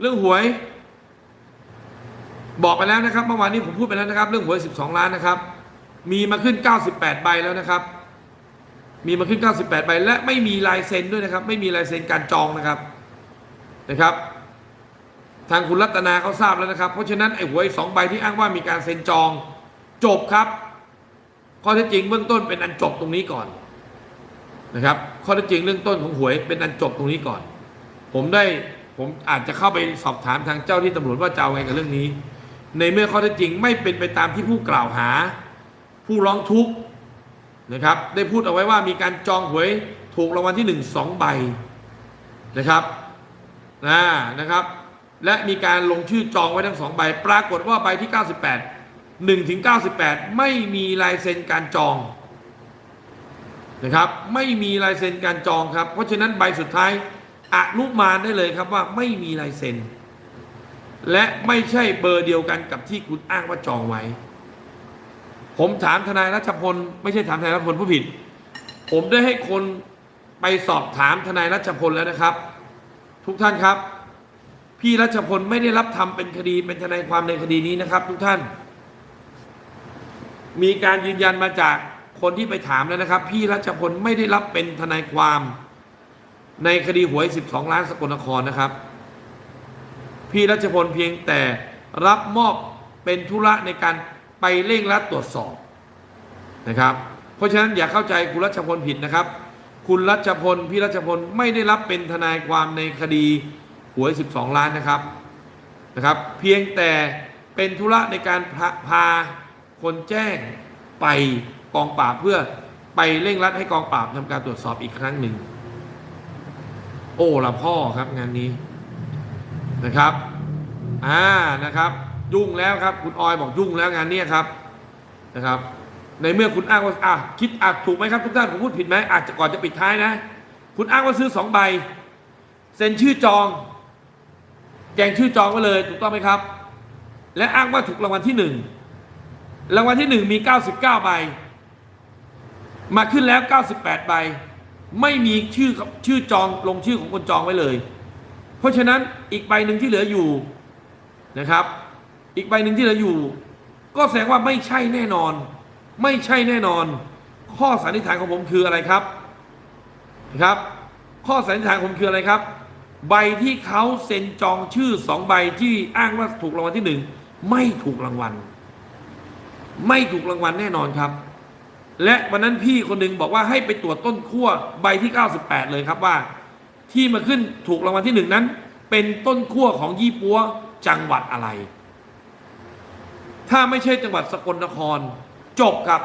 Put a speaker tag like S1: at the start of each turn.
S1: เรื่องหวย บอกไปแล้วนะครับเมื่อวานนี้ผมพูดไปแล้วนะครับ เรื่องหวย 12 ล้านนะครับ มีมาขึ้น 98 ใบแล้วนะครับ มีมาขึ้น 98 ใบ และไม่มีลายเซ็นด้วยนะครับ ไม่มีลายเซ็นการจองนะครับนะครับ ทางคุณรัตนาเขาทราบแล้วนะครับ เพราะฉะนั้นไอ้หวยสองใบที่อ้างว่ามีการเซ็นจองจบครับ ข้อเท็จจริงเบื้องต้นเป็นอันจบตรงนี้ก่อนนะครับ ข้อเท็จจริงเรื่องต้นของหวยเป็นอันจบตรงนี้ก่อน ผมได้ ผมอาจจะเข้าไปสอบถามทางเจ้าที่ตำรวจว่าจะเอาไงกับเรื่องนี้ ในเมื่อข้อเท็จจริงไม่เป็นไปตามที่ผู้กล่าวหา ผู้ร้องทุกข์นะครับ ได้พูดเอาไว้ว่ามีการจองหวยถูกรางวัลที่หนึ่งสองใบนะครับนะนะครับ และมีการลงชื่อจองไว้ทั้งสองใบ ปรากฏว่าใบที่ 98 1ถึง98 ไม่มีลายเซ็นการจองนะครับ ไม่มีลายเซ็นการจองครับ เพราะฉะนั้นใบสุดท้าย อนุมานได้เลยครับว่าไม่มีลายเซ็น และไม่ใช่เบอร์เดียวกันกับที่คุณอ้างว่าจองไว้ ผมถามทนายรัชพล ไม่ใช่ถามทนายรัชพลผู้ผิด ผมได้ให้คนไปสอบถามทนายรัชพลแล้วนะครับ ทุกท่านครับ พี่รัชพลไม่ได้รับทำเป็นคดีเป็นทนายความในคดีนี้นะครับ ทุกท่าน มีการยืนยันมาจากคนที่ไปถามแล้วนะครับ พี่รัชพลไม่ได้รับเป็นทนายความ ในคดีหวย 12 ล้านสกลนครนะครับ พี่รัชพลเพียงแต่รับมอบเป็นธุระในการไปเร่งรัดตรวจสอบนะครับ เพราะฉะนั้นอย่าเข้าใจคุณรัชพลผิดนะครับ คุณรัชพลพี่รัชพลไม่ได้รับเป็นทนายความในคดีหวย 12 ล้านนะครับนะครับ เพียงแต่เป็นธุระในการพาพาคนแจ้งไปกองปราบเพื่อไปเร่งรัดให้กองปราบทำการตรวจสอบอีกครั้งหนึ่ง อ้ละพ่อครับงานนี้นะครับอ่านะครับ ยุ่งแล้วครับ คุณออยบอกยุ่งแล้วงานนี้ครับนะครับ ในเมื่อคุณอ้างว่าอะคิดอะถูกไหมครับทุกท่านผมพูดผิดไหมอาจจะก่อนจะปิดท้ายนะ คุณอ้างว่าซื้อสองใบเซ็นชื่อจองแจงชื่อจองไว้เลยถูกต้องไหมครับ และอ้างว่าถูกรางวัลที่หนึ่งรางวัลที่หนึ่งมี 99 ใบ มาขึ้นแล้ว 98 ใบ ไม่มีชื่อชื่อจองลงชื่อของคนจองไว้เลย เพราะฉะนั้นอีกใบหนึ่งที่เหลืออยู่นะครับ อีกใบหนึ่งที่เหลืออยู่ ก็แสดงว่าไม่ใช่แน่นอน ไม่ใช่แน่นอน ข้อสันนิษฐานของผมคืออะไรครับนะครับ ข้อสันนิษฐานของผมคืออะไรครับ ใบที่เขาเซ็นจองชื่อสองใบที่อ้างว่าถูกรางวัลที่หนึ่งไม่ถูกรางวัล ไม่ถูกรางวัลแน่นอนครับ และวันนั้นพี่คนหนึ่งบอกว่าให้ไปตรวจต้นขั้วใบที่ 98 เลยครับว่า ที่มาขึ้นถูกรางวัลที่หนึ่งนั้น เป็นต้นขั้วของยี่ปัวจังหวัดอะไร ถ้าไม่ใช่จังหวัดสกลนคร จบครับ